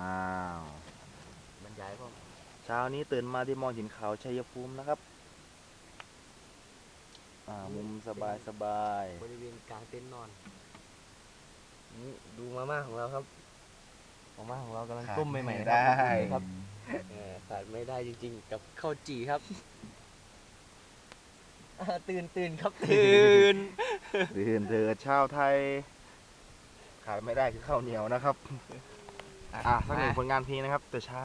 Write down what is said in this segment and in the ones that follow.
อ้าวบรรยายพ่อเช้านี้ตื่นมาที่มองหินเขาชัยภูมินะครับ อ่ามุมสบายสบายบริเวณกลางเต็นท์นอนนี่ดูมาม่าของเราครับมาม่าของเรากำลังต้มใหม่ๆนะครัได้ครับเออขาดไม่ได้จริงๆ กับข้าวจี่ครับอ่าตื่นตื่นครับ ตื่น ตื่นเถิดชาวไทย ขาดไม่ได้คือข้าวเหนียวนะครับ อะสักหนึ่งผลงานเพลงนะครับ แต่เช้า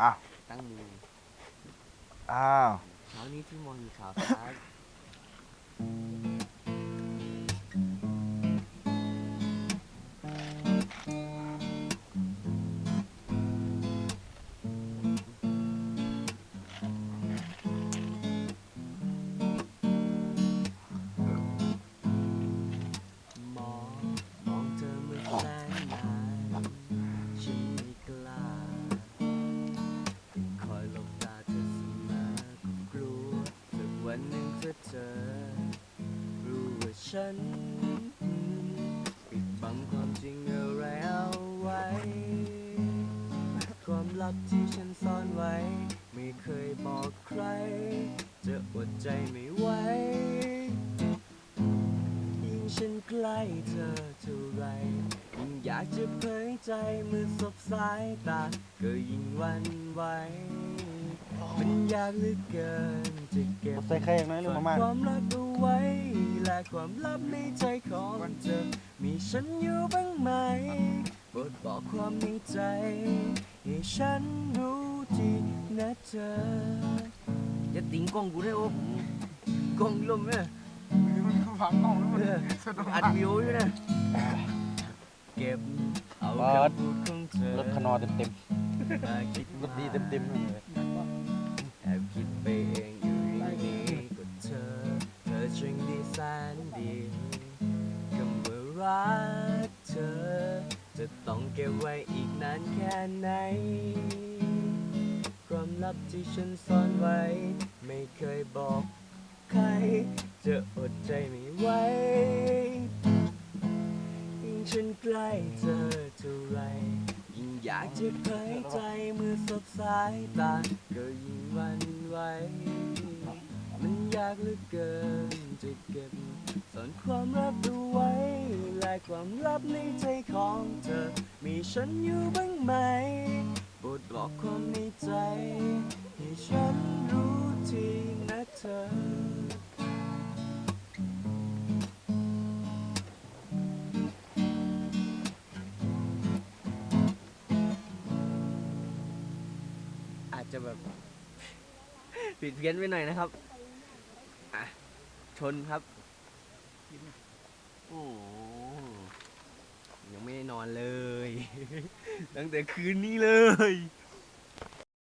อะ ตั้งมืออ้าว เช้านี้ที่มองข่าวสา วันหนึ่งถ้าเธอรู้ว่าฉัน ปิดบังความจริงอะไรเอาไว้ ความลับที่ฉันซ่อนไว้ ไม่เคยบอกใคร จะอดใจไม่ไหวยิ่งฉันใกล้เธอเท่าไรยิ่งอยากจะเผยใจเมื่อสบสายตาก็ยิ่งวันไหว มันยากเหลือเกินจะเก็บใส่ไข่อย่างน้อยหรือซ่อนมาม่าความรักเอาไว้และความลับในใจของเธอ มีฉันอยู่บ้างไหมโปรดบอกความในใจ ให้ฉันรู้ทีนะเธอ อย่าติงกล้องกูได้โอ้กล้องลมเนี่ยมันคือฝังกล้องแล้วมันเออสะดุดอัดวิวอยู่นะเก็บเอาคำพูดของเธอรถขนอเต็มเต็มมาคิดๆรถดีเต็มเต็มๆเลยแอบ คิดไปเองอยู่อย่างนี้ก็เธอ เธอช่างดีแสนดีคำว่ารักเธอ จะต้องเก็บไว้อีกนานแค่ไหน ความลับที่ฉันซ่อนไว้ ไม่เคยบอกใคร จะอดใจไม่ไหวยิ่งฉันใกล้เธอเท่าไรยิ่งอยากจะเผยใจเมื่อสบสายตาก็ยิ่งวัน ไหวมันยากเหลือเกินจะเก็บซ่อนความลับเอาไว้ และความลับในใจของเธอ มีฉันอยู่บ้างไหมโปรดบอกความในใจ ให้ฉันรู้ทีนะเธออาจจะแบบ ผิดเพี้ยนไปหน่อยนะครับอะชนครับโอ้ยังไม่ได้นอนเลย ตั้งแต่คืนนี้เลย